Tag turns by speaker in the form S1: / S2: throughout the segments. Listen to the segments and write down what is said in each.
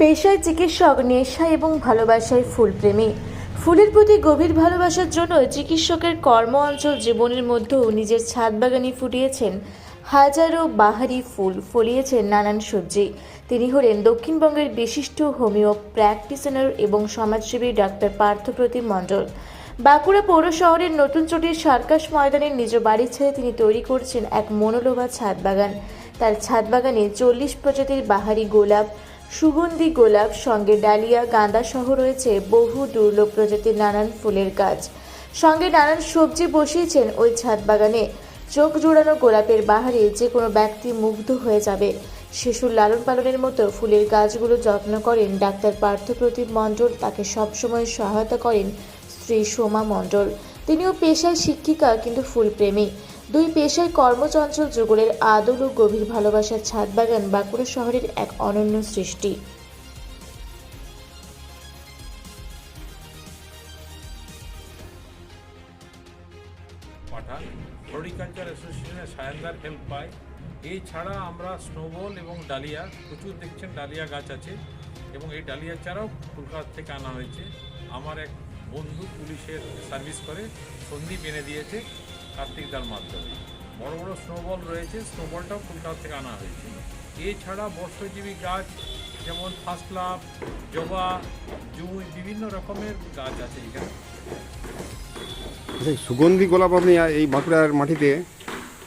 S1: পেশায় চিকিৎসক নেশা এবং ভালোবাসায় ফুলপ্রেমী। ফুলের প্রতি গভীর ভালোবাসার জন্য চিকিৎসকের কর্ম অঞ্চল জীবনের মধ্যেও নিজের ছাদ বাগানে ফুটিয়েছেন হাজারো বাহারি ফুল, ফলিয়েছেন নানান সবজি। তিনি হলেন দক্ষিণবঙ্গের বিশিষ্ট হোমিও প্র্যাকটিশনার এবং সমাজসেবী ডাক্তার পার্থপ্রতিম মণ্ডল। বাঁকুড়া পৌর শহরের নতুন চটির সার্কাস ময়দানের নিজ বাড়ি ছেড়ে তিনি তৈরি করছেন এক মনোলোভা ছাদ বাগান। তার ছাদ বাগানে চল্লিশ প্রজাতির বাহারি গোলাপ সুগন্ধি গোলাপ, সঙ্গে ডালিয়া, গাঁদা সহ রয়েছে বহু দুর্লভ প্রজাতির নানান ফুলের গাছ। সঙ্গে নানান সবজি বসিয়েছেন ওই ছাদ বাগানে। চোখ জোড়ানো গোলাপের বাহারে যে কোনো ব্যক্তি মুগ্ধ হয়ে যাবে। শিশুর লালন পালনের মতো ফুলের গাছগুলো যত্ন করেন ডাক্তার পার্থপ্রতিম মণ্ডল। তাকে সবসময় সহায়তা করেন স্ত্রী সোমা মণ্ডল। তিনিও পেশায় শিক্ষিকা, কিন্তু ফুলপ্রেমী। দুই পেশায় কর্মচঞ্চল যুগলের আদল ও গভীর ভালোবাসার ছাদ বাগান বাঁকুড়া শহরের এক অনন্য সৃষ্টি।
S2: পাঠান ফ্লোরিকালচার অ্যাসোসিয়েশনের সায়নদার হেল্প পাই। এছাড়া আমরা স্নোবল এবং ডালিয়া, প্রচুর দেখছেন ডালিয়া গাছ আছে এবং এই ডালিয়া চারাও কলকাতা থেকে আনা হয়েছে। আমার এক বন্ধু পুলিশের সার্ভিস করে সন্ধি এনে দিয়েছে। কার্তিক দার মাধ্যমে। বড় বড় স্নোবল রয়েছে স্নোবলটাও কলকাতা থেকে আনা হয়েছে এছাড়া বর্ষজীবী গাছ যেমন ফার্স্ট লাভ জবা জুঁই বিভিন্ন রকমের গাছ আছে এখানে।
S3: আচ্ছা সুগন্ধি গোলাপ আপনি এই বাঁকুড়ার মাটিতে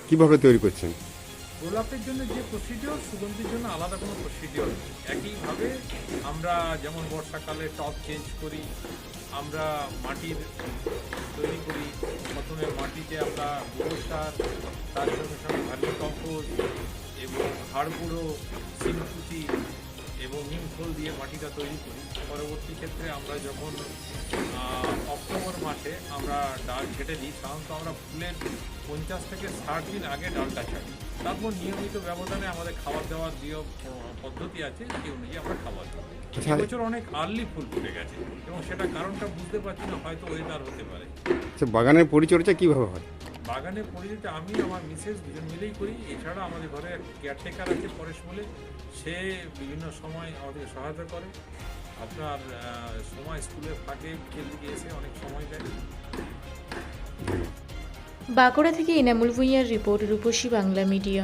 S3: কীভাবে তৈরি করছেন?
S2: গোলাপের জন্য যে প্রসিডিওর সুগন্ধির জন্য আলাদা কোনো প্রসিডিওর একইভাবে আমরা যেমন বর্ষাকালে টপ চেঞ্জ করি আমরা মাটির তৈরি করি প্রথমে মাটিতে আমরা গোবর সার তার সঙ্গে সঙ্গে ভার্মি কম্পোস্ট এবং হাড়গুঁড়ো সিমকুচি এবং নিম খোল দিয়ে মাটিটা তৈরি করি। পরবর্তী ক্ষেত্রে আমরা যখন অক্টোবর মাসে আমরা ডাল ছেটে দিই সাধারণত আমরা ফুলের পঞ্চাশ থেকে ষাট দিন আগে ডালটা ছাড়ি তারপর নিয়মিত ব্যবধানে আমাদের খাবার দাবার দিয়ে পদ্ধতি আছে সেই অনুযায়ী আমরা খাবার দিই
S3: আচ্ছা।
S2: এবছর অনেক আর্লি ফুল ফুটে গেছে এবং সেটা কারণটা বুঝতে পারছি না হয়তো ওয়েদার হতে পারে।
S3: আচ্ছা বাগানের পরিচর্যা কীভাবে হয়?
S2: বাগানের পরিচিত আমি, আমার মিসেস দুজন মিলেই করি। এছাড়া আমাদের ঘরে কেয়ারটেকার আছে পরেশ বলে সে বিভিন্ন সময় আমাদের সহায়তা করে। আপনার সময় স্কুলে ফাঁকে বিকেল দিকে এসে অনেক সময় দেয়।
S1: বাঁকুড়া থেকে ইনামুল ভুঁইয়ার রিপোর্ট রূপসী বাংলা মিডিয়া।